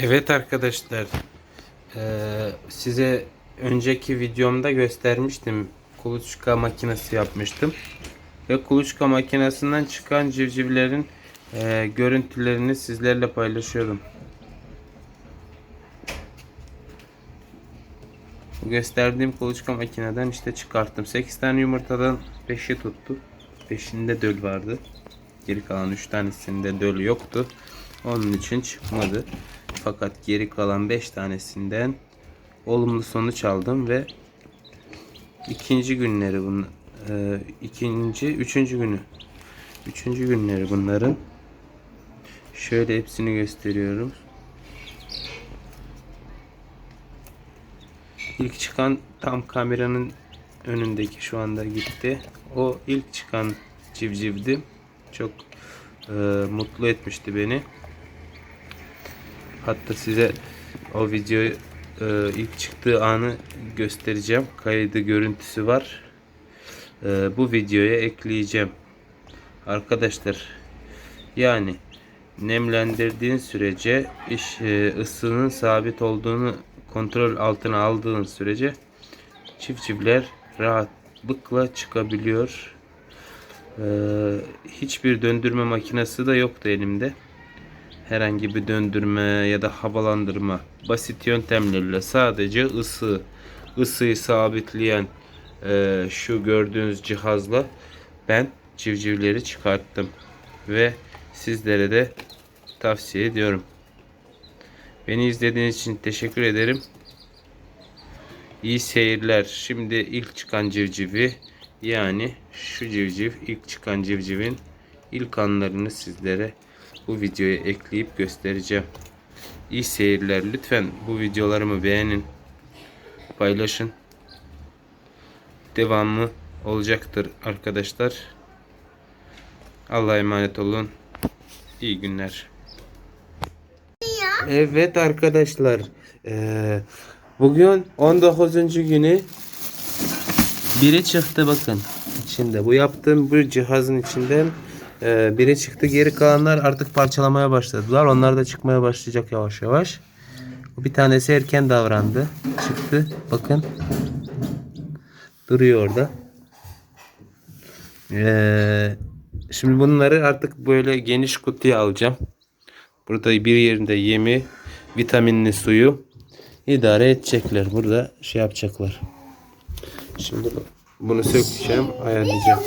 Evet arkadaşlar eee, size önceki videomda göstermiştim kuluçka makinesi yapmıştım ve kuluçka makinesinden çıkan civcivlerin eee, görüntülerini sizlerle paylaşıyorum. Gösterdiğim kuluçka makineden işte çıkarttım. 8 tane yumurtadan 5'i tuttu. 5'inde döl vardı. Geri kalan 3 tanesinde döl yoktu. Onun için çıkmadı. Fakat geri kalan 5 tanesinden olumlu sonuç aldım ve ikinci günleri bunun e, ikinci üçüncü günü üçüncü günleri bunların şöyle hepsini gösteriyorum. İlk çıkan tam kameranın önündeki şu anda gitti. O ilk çıkan civcivdi. Çok e, mutlu etmişti beni. Hatta size o videoyu e, ilk çıktığı anı göstereceğim. Kaydı görüntüsü var. E, bu videoya ekleyeceğim. Arkadaşlar yani nemlendirdiğin sürece iş e, ısının sabit olduğunu kontrol altına aldığın sürece çiftçiler rahatlıkla çıkabiliyor. E, hiçbir döndürme makinesi de yoktu elimde herhangi bir döndürme ya da havalandırma basit yöntemlerle sadece ısı ısıyı sabitleyen e, şu gördüğünüz cihazla ben civcivleri çıkarttım ve sizlere de tavsiye ediyorum. Beni izlediğiniz için teşekkür ederim. İyi seyirler. Şimdi ilk çıkan civcivi yani şu civciv ilk çıkan civcivin ilk anlarını sizlere bu videoya ekleyip göstereceğim. İyi seyirler. Lütfen bu videolarımı beğenin. Paylaşın. Devamı olacaktır arkadaşlar. Allah'a emanet olun. İyi günler. Evet arkadaşlar. Eee, bugün 19. günü biri çıktı bakın. İçinde bu yaptığım bir cihazın içinden e, biri çıktı. Geri kalanlar artık parçalamaya başladılar. Onlar da çıkmaya başlayacak yavaş yavaş. Bir tanesi erken davrandı. Çıktı. Bakın. Duruyor orada. Ee, şimdi bunları artık böyle geniş kutuya alacağım. Burada bir yerinde yemi, vitaminli suyu idare edecekler. Burada şey yapacaklar. Şimdi bunu sökeceğim, ayarlayacağım.